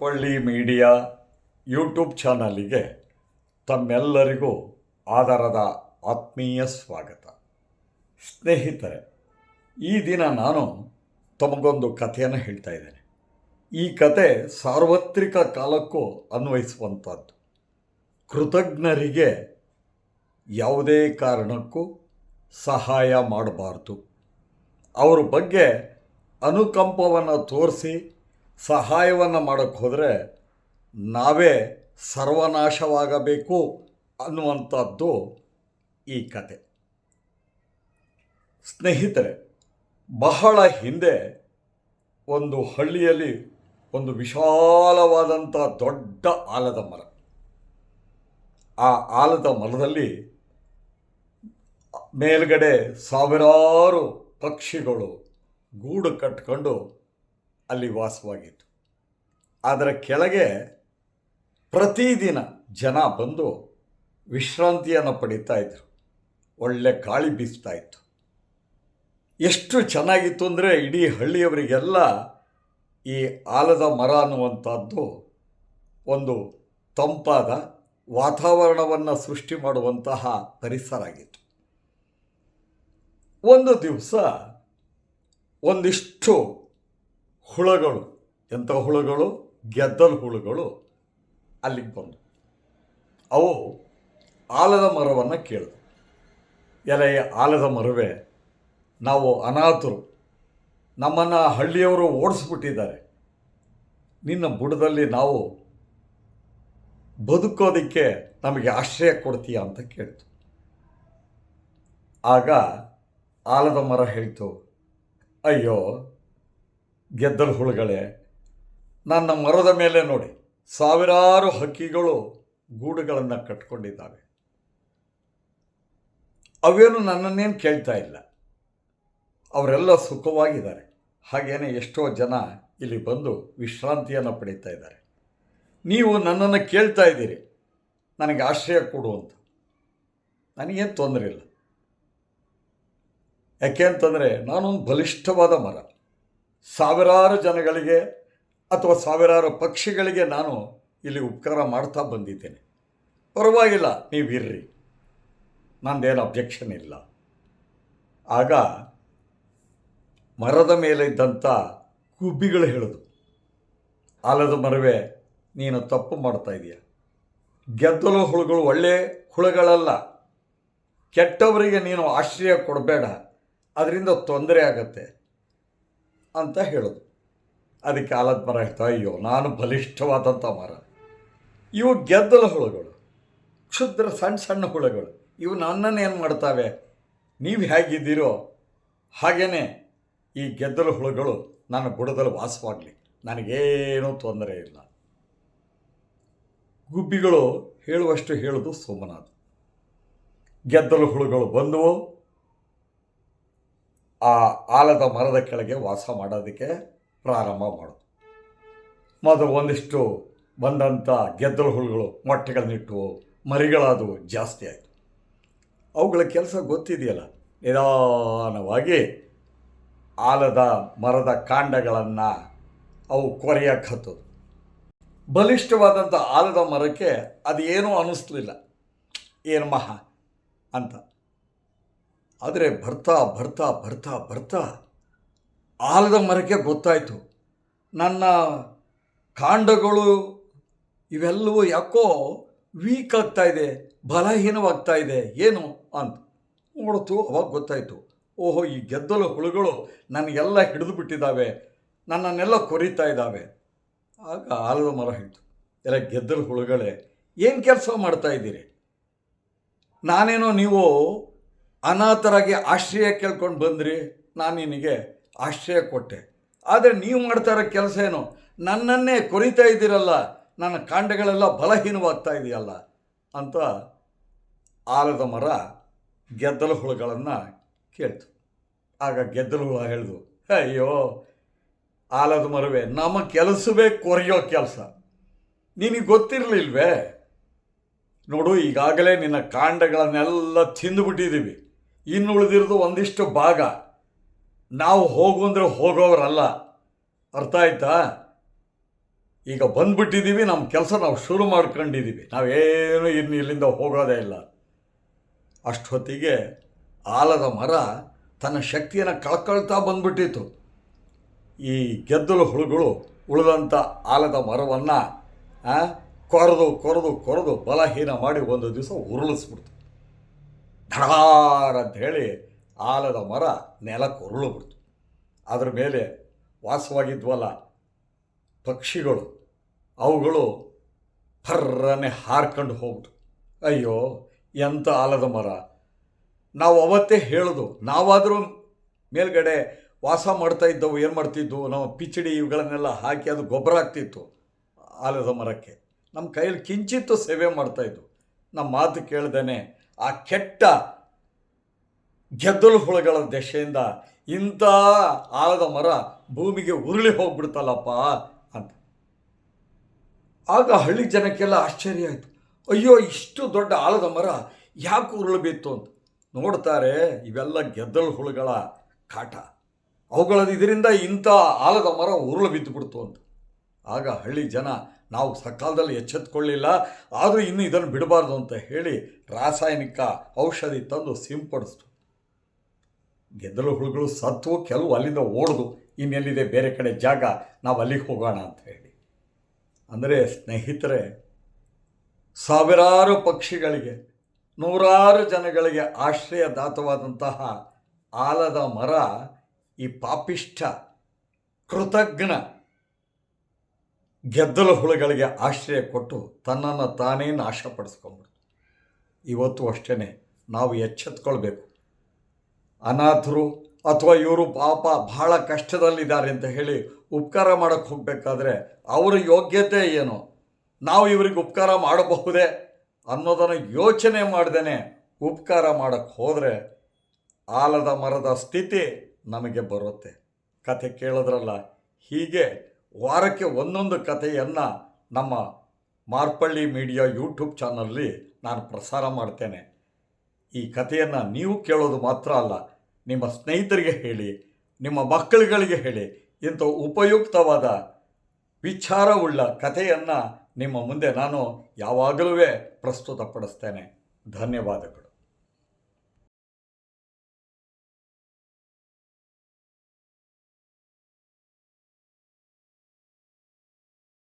ಪಳ್ಳಿ media YouTube ಚಾನಲಿಗೆ ತಮ್ಮೆಲ್ಲರಿಗೂ ಆಧಾರದ ಆತ್ಮೀಯ ಸ್ವಾಗತ. ಸ್ನೇಹಿತರೆ, ಈ ದಿನ ನಾನು ತಮಗೊಂದು ಕಥೆಯನ್ನು ಹೇಳ್ತಾ ಇದ್ದೇನೆ. ಈ ಕತೆ ಸಾರ್ವತ್ರಿಕ ಕಾಲಕ್ಕೂ ಅನ್ವಯಿಸುವಂಥದ್ದು ಕೃತಜ್ಞರಿಗೆ ಯಾವುದೇ ಕಾರಣಕ್ಕೂ ಸಹಾಯ ಮಾಡಬಾರ್ದು. ಅವ್ರ ಬಗ್ಗೆ ಅನುಕಂಪವನ್ನು ತೋರಿಸಿ ಸಹಾಯವನ್ನು ಮಾಡೋಕ್ಕೆ ಹೋದರೆ ನಾವೇ ಸರ್ವನಾಶವಾಗಬೇಕು ಅನ್ನುವಂಥದ್ದು ಈ ಕತೆ. ಸ್ನೇಹಿತರೆ, ಬಹಳ ಹಿಂದೆ ಒಂದು ಹಳ್ಳಿಯಲ್ಲಿ ಒಂದು ವಿಶಾಲವಾದಂಥ ದೊಡ್ಡ ಆಲದ ಮರ. ಆ ಆಲದ ಮರದಲ್ಲಿ ಮೇಲ್ಗಡೆ ಸಾವಿರಾರು ಪಕ್ಷಿಗಳು ಗೂಡು ಕಟ್ಕೊಂಡು ಅಲ್ಲಿ ವಾಸವಾಗಿತ್ತು. ಅದರ ಕೆಳಗೆ ಪ್ರತಿದಿನ ಜನ ಬಂದು ವಿಶ್ರಾಂತಿಯನ್ನು ಪಡಿತಾ ಇದ್ರು ಒಳ್ಳೆ ಗಾಳಿ ಬೀಸ್ತಾ ಇತ್ತು. ಎಷ್ಟು ಚೆನ್ನಾಗಿತ್ತು ಅಂದರೆ ಇಡೀ ಹಳ್ಳಿಯವರಿಗೆಲ್ಲ ಈ ಆಲದ ಮರ ಅನ್ನುವಂಥದ್ದು ಒಂದು ತಂಪಾದ ವಾತಾವರಣವನ್ನು ಸೃಷ್ಟಿ ಮಾಡುವಂತಹ ಪರಿಸರ ಆಗಿತ್ತು. ಒಂದು ದಿವಸ ಒಂದಿಷ್ಟು ಹುಳಗಳು, ಎಂಥ ಹುಳುಗಳು? ಗೆದ್ದಲು ಹುಳುಗಳು ಅಲ್ಲಿಗೆ ಬಂದು ಅವು ಆಲದ ಮರವನ್ನು ಕೇಳಿದವು. ಎಲೆ ಆಲದ ಮರವೇ, ನಾವು ಅನಾಥರು, ನಮ್ಮನ್ನು ಹಳ್ಳಿಯವರು ಓಡಿಸ್ಬಿಟ್ಟಿದ್ದಾರೆ. ನಿನ್ನ ಬುಡದಲ್ಲಿ ನಾವು ಬದುಕೋದಕ್ಕೆ ನಮಗೆ ಆಶ್ರಯ ಕೊಡ್ತೀಯ ಅಂತ ಕೇಳ್ತು. ಆಗ ಆಲದ ಮರ ಹೇಳ್ತು, ಅಯ್ಯೋ ಗೆದ್ದಲು ಹುಳುಗಳೇ, ನನ್ನ ಮರದ ಮೇಲೆ ನೋಡಿ. ಸಾವಿರಾರು ಹಕ್ಕಿಗಳು ಗೂಡುಗಳನ್ನು ಕಟ್ಕೊಂಡಿದ್ದಾವೆ. ಅವೇನು ನನ್ನನ್ನೇನು ಕೇಳ್ತಾ ಇಲ್ಲ. ಅವರೆಲ್ಲ ಸುಖವಾಗಿದ್ದಾರೆ. ಹಾಗೇನೆ ಎಷ್ಟೋ ಜನ ಇಲ್ಲಿ ಬಂದು ವಿಶ್ರಾಂತಿಯನ್ನು ಪಡೀತಾ ಇದ್ದಾರೆ. ನೀವು ನನ್ನನ್ನು ಕೇಳ್ತಾ ಇದ್ದೀರಿ. ನನಗೆ ಆಶ್ರಯ ಕೊಡು ಅಂತ. ನನಗೇನು ತೊಂದರೆ ಇಲ್ಲ ಯಾಕೆ ಅಂತಂದರೆ ನಾನೊಂದು ಬಲಿಷ್ಠವಾದ ಮರ. ಸಾವಿರಾರು ಜನಗಳಿಗೆ ಅಥವಾ ಸಾವಿರಾರು ಪಕ್ಷಿಗಳಿಗೆ ನಾನು ಇಲ್ಲಿ ಉಪಕಾರ ಮಾಡ್ತಾ ಬಂದಿದ್ದೇನೆ. ಪರವಾಗಿಲ್ಲ ನೀವು ಇರ್ರಿ ನಂದೇನು ಅಬ್ಜೆಕ್ಷನ್ ಇಲ್ಲ. ಆಗ ಮರದ ಮೇಲೆ ಇದ್ದಂಥ ಗುಬ್ಬಿಗಳು ಹೇಳಿದು, ಆಲದ ಮರವೇ, ನೀನು ತಪ್ಪು ಮಾಡ್ತಾ ಇದೀಯ. ಗೆದ್ದಲು ಹುಳುಗಳು ಒಳ್ಳೆ ಹುಳುಗಳಲ್ಲ. ಕೆಟ್ಟವರಿಗೆ ನೀನು ಆಶ್ರಯ ಕೊಡಬೇಡ. ಅದರಿಂದ ತೊಂದರೆ ಆಗತ್ತೆ. ಅಂತ ಹೇಳೋದು. ಅದಕ್ಕೆ ಆಲದ ಮರ ಹೇಳ್ತಾ, ಅಯ್ಯೋ, ನಾನು ಬಲಿಷ್ಠವಾದಂಥ ಮರ. ಇವು ಗೆದ್ದಲ ಹುಳುಗಳು, ಕ್ಷುದ್ರ ಸಣ್ಣ ಸಣ್ಣ ಹುಳುಗಳು. ಇವು ನನ್ನನ್ನು ಏನು ಮಾಡ್ತಾವೆ? ನೀವು ಹೇಗಿದ್ದೀರೋ ಹಾಗೇ ಈ ಗೆದ್ದಲು ಹುಳುಗಳು ನನ್ನ ಬುಡದಲ್ಲಿ ವಾಸವಾಗಲಿ. ನನಗೇನೂ ತೊಂದರೆ ಇಲ್ಲ. ಗುಬ್ಬಿಗಳು ಹೇಳುವಷ್ಟು ಹೇಳೋದು ಸೋಮನಾಥ್. ಗೆದ್ದಲು ಹುಳುಗಳು ಬಂದವು ಆ ಆಲದ ಮರದ ಕೆಳಗೆ ವಾಸ ಮಾಡೋದಕ್ಕೆ ಪ್ರಾರಂಭ ಮಾಡೋದು. ಮೊದಲು ಒಂದಿಷ್ಟು ಬಂದಂಥ ಗೆದ್ದಲು ಹುಳುಗಳು ಮೊಟ್ಟೆಗಳನ್ನಿಟ್ಟು ಮರಿಗಳಾದವು ಜಾಸ್ತಿ ಆಯಿತು. ಅವುಗಳ ಕೆಲಸ ಗೊತ್ತಿದೆಯಲ್ಲ? ನಿಧಾನವಾಗಿ ಆಲದ ಮರದ ಕಾಂಡಗಳನ್ನು ಅವು ಕೊರೆಯಕ್ಕೆ ಹತ್ತೋದು. ಬಲಿಷ್ಠವಾದಂಥ ಆಲದ ಮರಕ್ಕೆ ಅದೇನೂ ಅನ್ನಿಸ್ಲಿಲ್ಲ ಏನು ಮಹಾ ಅಂತ. ಆದರೆ ಬರ್ತಾ ಬರ್ತಾ ಬರ್ತಾ ಬರ್ತಾ ಆಲದ ಮರಕ್ಕೆ ಗೊತ್ತಾಯಿತು. ನನ್ನ ಕಾಂಡಗಳು ಇವೆಲ್ಲವೂ ಯಾಕೋ ವೀಕ್ ಆಗ್ತಾ ಇದೆ, ಬಲಹೀನವಾಗ್ತಾ ಇದೆ, ಏನು ಅಂತ ನೋಡ್ತು, ಅವಾಗ ಗೊತ್ತಾಯಿತು. ಓಹೋ, ಈ ಗೆದ್ದಲು ಹುಳುಗಳು ನನಗೆಲ್ಲ ಹಿಡಿದು ಬಿಟ್ಟಿದ್ದಾವೆ, ನನ್ನನ್ನೆಲ್ಲ ಕೊರಿತಾ ಇದ್ದಾವೆ. ಆಗ ಆಲದ ಮರ ಹೇಳ್ತು, ಎಲ್ಲ ಗೆದ್ದಲು ಹುಳುಗಳೇ, ಏನು ಕೆಲಸ ಮಾಡ್ತಾ ಇದ್ದೀರಿ? ನಾನೇನೋ ನೀವು ಅನಾಥರಾಗಿ ಆಶ್ರಯ ಕೇಳ್ಕೊಂಡು ಬಂದ್ರಿ, ನಾನು ನಿನಗೆ ಆಶ್ರಯ ಕೊಟ್ಟೆ. ಆದರೆ ನೀವು ಮಾಡ್ತಾ ಇರೋ ಕೆಲಸ ಏನು? ನನ್ನನ್ನೇ ಕೊರಿತಾ ಇದ್ದೀರಲ್ಲ, ನನ್ನ ಕಾಂಡಗಳೆಲ್ಲ ಬಲಹೀನವಾಗ್ತಾ ಇದೆಯಲ್ಲ ಅಂತ ಆಲದ ಮರ ಗೆದ್ದಲು ಹುಳುಗಳನ್ನು ಕೇಳ್ತು. ಆಗ ಗೆದ್ದಲು ಹುಳ ಹೇಳ್ದು, ಅಯ್ಯೋ, ಆಲದ ಮರವೇ, ನಮ್ಮ ಕೆಲಸವೇ ಕೊರೆಯೋ ಕೆಲಸ. ನಿನಗೆ ಗೊತ್ತಿರಲಿಲ್ವೇ? ನೋಡು, ಈಗಾಗಲೇ ನಿನ್ನ ಕಾಂಡಗಳನ್ನೆಲ್ಲ ತಿಂದುಬಿಟ್ಟಿದ್ದೀವಿ ಇನ್ನು ಉಳಿದಿರೋದು ಒಂದಿಷ್ಟು ಭಾಗ. ನಾವು ಹೋಗು ಅಂದರೆ ಹೋಗೋರಲ್ಲ ಅರ್ಥ ಆಯ್ತಾ? ಈಗ ಬಂದ್ಬಿಟ್ಟಿದ್ದೀವಿ, ನಮ್ಮ ಕೆಲಸ ನಾವು ಶುರು ಮಾಡ್ಕೊಂಡಿದ್ದೀವಿ. ನಾವೇನು ಇನ್ನು ಇಲ್ಲಿಂದ ಹೋಗೋದೇ ಇಲ್ಲ. ಅಷ್ಟೊತ್ತಿಗೆ ಆಲದ ಮರ ತನ್ನ ಶಕ್ತಿಯನ್ನು ಕಳ್ಕೊಳ್ತಾ ಬಂದ್ಬಿಟ್ಟಿತ್ತು. ಈ ಗೆದ್ದಲು ಹುಳುಗಳು ಉಳಿದಂಥ ಆಲದ ಮರವನ್ನು ಕೊರೆದು ಕೊರೆದು ಕೊರೆದು ಬಲಹೀನ ಮಾಡಿ ಒಂದು ದಿವಸ ಉರುಳಿಸ್ಬಿಡ್ತು. ಧಡಾರ್ ಅಂತ ಹೇಳಿ ಆಲದ ಮರ ನೆಲಕ್ಕೆ ಉರುಳಿಬಿಡ್ತು. ಅದರ ಮೇಲೆ ವಾಸವಾಗಿದ್ವಲ್ಲ ಪಕ್ಷಿಗಳು. ಅವುಗಳು ಫರ್ರನೆ ಹಾರ್ಕೊಂಡು ಹೋಗ್ಬಿಟ್ಟು ಅಯ್ಯೋ, ಎಂಥ ಆಲದ ಮರ. ನಾವು ಅವತ್ತೇ ಹೇಳೋದು, ನಾವಾದರೂ ಮೇಲ್ಗಡೆ ವಾಸ ಮಾಡ್ತಾ ಇದ್ದವು, ಏನು ಮಾಡ್ತಿದ್ವು, ನಾವು ಪಿಚಡಿ ಇವುಗಳನ್ನೆಲ್ಲ ಹಾಕಿ ಅದು ಗೊಬ್ಬರ ಆಗ್ತಿತ್ತು ಆಲದ ಮರಕ್ಕೆ. ನಮ್ಮ ಕೈಯಲ್ಲಿ ಕಿಂಚಿತ್ತು ಸೇವೆ ಮಾಡ್ತಾಯಿದ್ವು ನಮ್ಮ ಮಾತು ಕೇಳ್ದೇನೆ ಆ ಕೆಟ್ಟ ಗೆದ್ದಲು ಹುಳುಗಳ ದೆಸೆಯಿಂದ ಇಂಥ ಆಲದ ಮರ ಭೂಮಿಗೆ ಉರುಳಿ ಹೋಗ್ಬಿಡ್ತಲ್ಲಪ್ಪ ಅಂತ. ಆಗ ಹಳ್ಳಿ ಜನಕ್ಕೆಲ್ಲ ಆಶ್ಚರ್ಯ ಆಯಿತು. ಅಯ್ಯೋ, ಇಷ್ಟು ದೊಡ್ಡ ಆಲದ ಮರ ಯಾಕೆ ಉರುಳು ಅಂತ. ನೋಡ್ತಾರೆ, ಇವೆಲ್ಲ ಗೆದ್ದಲು ಹುಳುಗಳ ಕಾಟ. ಅವುಗಳ ಇದರಿಂದ ಇಂಥ ಆಲದ ಮರ ಉರುಳು ಬಿದ್ದು ಬಿಡ್ತು ಅಂತ. ಆಗ ಹಳ್ಳಿ ಜನ ನಾವು ಸಕಾಲದಲ್ಲಿ ಎಚ್ಚೆತ್ಕೊಳ್ಳಿಲ್ಲ, ಆದರೂ ಇನ್ನು ಇದನ್ನು ಬಿಡಬಾರ್ದು ಅಂತ ಹೇಳಿ ರಾಸಾಯನಿಕ ಔಷಧಿ ತಂದು ಸಿಂಪಡಿಸ್ತು. ಗೆದ್ದಲು ಹುಳುಗಳು ಸತ್ತು, ಕೆಲವು ಅಲ್ಲಿಂದ ಓಡ್ದು, ಇನ್ನೆಲ್ಲಿದೆ ಬೇರೆ ಕಡೆ ಜಾಗ, ನಾವು ಅಲ್ಲಿಗೆ ಹೋಗೋಣ ಅಂತ ಹೇಳಿ. ಅಂದರೆ ಸ್ನೇಹಿತರೆ, ಸಾವಿರಾರು ಪಕ್ಷಿಗಳಿಗೆ, ನೂರಾರು ಜನಗಳಿಗೆ ಆಶ್ರಯದಾತವಾದಂತಹ ಆಲದ ಮರ ಈ ಪಾಪಿಷ್ಠ ಕೃತಜ್ಞ ಗೆದ್ದಲು ಹುಳುಗಳಿಗೆ ಆಶ್ರಯ ಕೊಟ್ಟು ತನ್ನನ್ನು ತಾನೇ ನಾಶಪಡಿಸ್ಕೊಂಡ್ಬಿಡ್ತು. ಇವತ್ತು ಅಷ್ಟೇ ನಾವು ಎಚ್ಚೆತ್ಕೊಳ್ಬೇಕು. ಅನಾಥರು ಅಥವಾ ಇವರು ಪಾಪ ಬಹಳ ಕಷ್ಟದಲ್ಲಿದ್ದಾರೆ ಅಂತ ಹೇಳಿ ಉಪಕಾರ ಮಾಡೋಕ್ಕೆ ಹೋಗಬೇಕಾದ್ರೆ ಅವರ ಯೋಗ್ಯತೆ ಏನು? ನಾವು ಇವರಿಗೆ ಉಪಕಾರ ಮಾಡಬಹುದೇ ಅನ್ನೋದನ್ನು ಯೋಚನೆ ಮಾಡ್ದೇ ಉಪಕಾರ ಮಾಡೋಕ್ಕೆ ಹೋದರೆ ಆಲದ ಮರದ ಸ್ಥಿತಿ ನಮಗೆ ಬರುತ್ತೆ. ಕತೆ ಕೇಳಿದ್ರಲ್ಲ, ಹೀಗೆ ವಾರಕ್ಕೆ ಒಂದೊಂದು ಕಥೆಯನ್ನು ನಮ್ಮ ಮಾರ್ಪಳ್ಳಿ ಮೀಡಿಯಾ ಯೂಟ್ಯೂಬ್ ಚಾನಲ್ಲಿ ನಾನು ಪ್ರಸಾರ ಮಾಡ್ತೇನೆ. ಈ ಕಥೆಯನ್ನು ನೀವು ಕೇಳೋದು ಮಾತ್ರ ಅಲ್ಲ, ನಿಮ್ಮ ಸ್ನೇಹಿತರಿಗೆ ಹೇಳಿ, ನಿಮ್ಮ ಮಕ್ಕಳುಗಳಿಗೆ ಹೇಳಿ, ಇಂಥ ಉಪಯುಕ್ತವಾದ ವಿಚಾರವುಳ್ಳ ಕಥೆಯನ್ನು ನಿಮ್ಮ ಮುಂದೆ ನಾನು ಯಾವಾಗಲೂ ಪ್ರಸ್ತುತಪಡಿಸ್ತೇನೆ. ಧನ್ಯವಾದಗಳು.